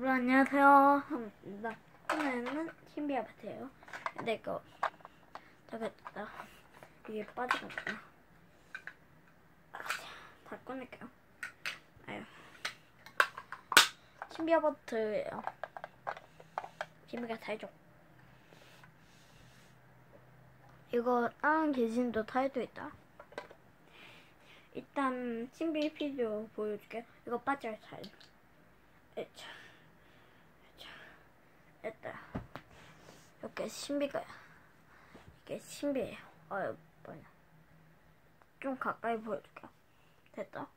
여러분 안녕하세요. 반갑습니다. 오늘은 신비 아파트예요. 근데 이거 잠깐 이게 빠져갔구나. 다 꺼낼게요. 아유. 신비 아파트예요. 신비가 살죠. 이거 다른 계신도 타이도 있다. 일단 신비 피디오 보여줄게요. 이거 빠져요 잘. 에차. 에차. 됐다. 이렇게 신비가 이게 신비예요. 어유 뭐냐. 좀 가까이 보여줄게요. 됐다.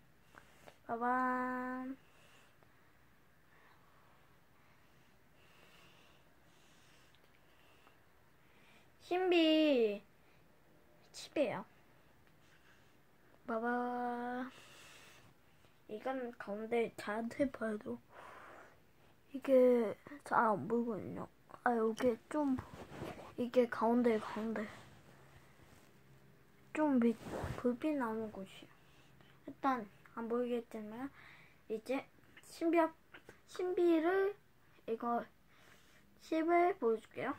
봐봐. 신비 칩이에요. 봐봐. 이건 가운데 자세히 봐도 이게 잘 안 보이거든요. 아 여기 좀 이게 가운데 가운데 좀 빛, 불빛 나오는 곳이에요. 일단 안 보이겠지만 이제 신비 신비를 이거 10을 보여줄게요.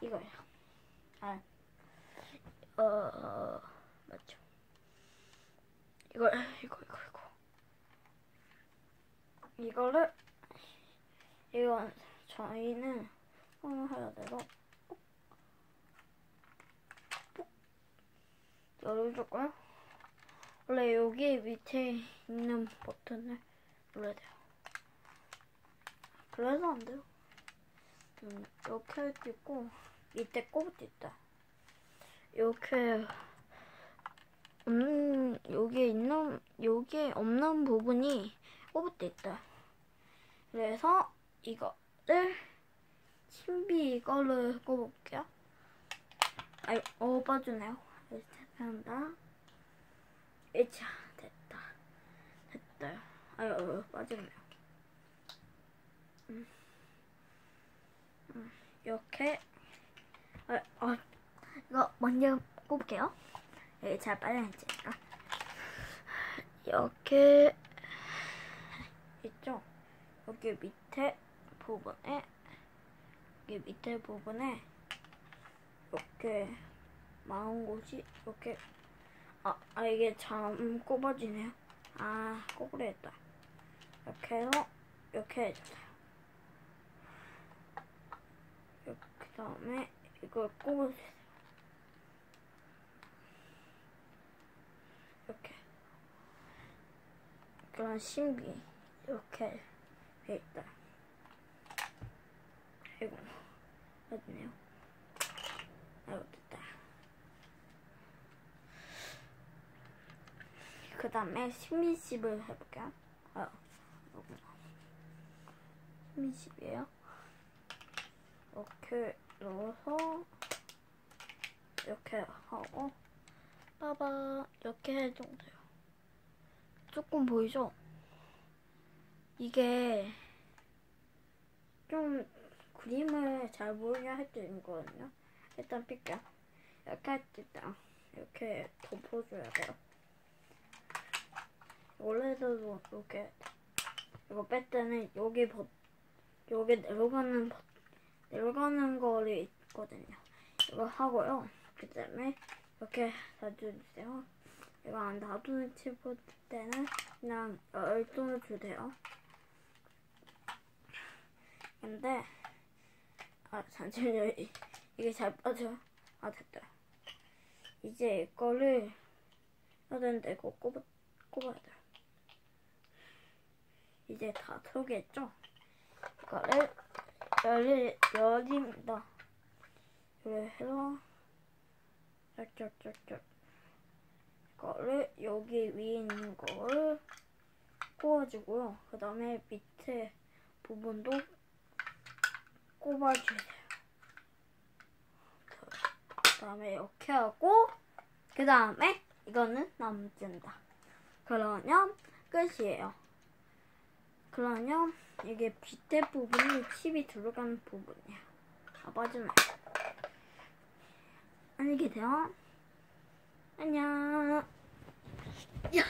이거예요. 아, 어, 맞죠. 이거, 이거, 이거, 이거. 이거를, 이건 저희는 오늘 해야 돼서, 열어줄까요? 원래 여기 밑에 있는 버튼을 눌러야 돼요. 그래서 안 돼요. 음, 이렇게 할 수 있고, 밑에 꼽을 있다. 이렇게 없는 여기에 있는 여기에 없는 부분이 꼽을 때 있다. 그래서 이거를 신비 이거를 꼽을게요. 아이 어 빠지네요. 죄송합니다. 에차 됐다 됐다. 아유 어, 빠지네요. 음. 음, 이렇게 어, 어, 이거 먼저 꼽을게요. 여기 잘 빨라지니까. 이렇게 있죠? 여기 밑에 부분에 여기 밑에 부분에 이렇게 마운 곳이 이렇게 아, 아 이게 참 꼽아지네요. 아 꼽으려 했다. 이렇게 해서 이렇게 해주세요. 그 다음에 이걸 꼽으세요. 이렇게. 그런 신비. 이렇게 돼 있다. 아이고. 맞네요. 아이고, 됐다. 그 다음에 신비집을 해볼게요. 아, 이거구나. 신비집이에요. 이렇게 넣어서 이렇게 하고 봐봐 이렇게 해주면 돼요. 조금 보이죠? 이게 좀 그림을 잘 보이게 할수 있는 거거든요. 일단 뺄게요. 이렇게 할 때 일단 이렇게 덮어줘야 돼요. 원래도 이렇게 이거 뺄 때는 여기 버 여기 내려가는 버 내려가는 거를 있거든요. 이거 하고요. 그 다음에 이렇게 놔주세요. 이거 안 놔두는 칩을 때는 그냥 열동을 주세요. 근데 아 잠시만요. 이게 잘 빠져. 아 됐다. 이제 이거를 해야 되는데 이거 꼽아, 꼽아야 돼. 이제 다 들어오겠죠? 이거를 열리, 열립니다. 그래서 쫙쫙쫙쫙 이거를 여기 위에 있는 거를 꼽아주고요. 그 다음에 밑에 부분도 꼽아주세요. 그 다음에 이렇게 하고 그 다음에 이거는 남준다. 그러면 끝이에요. 그러면 이게 밑에 부분이 칩이 들어가는 부분이야. 아, 빠지네. 안녕히 계세요. 안녕. 야.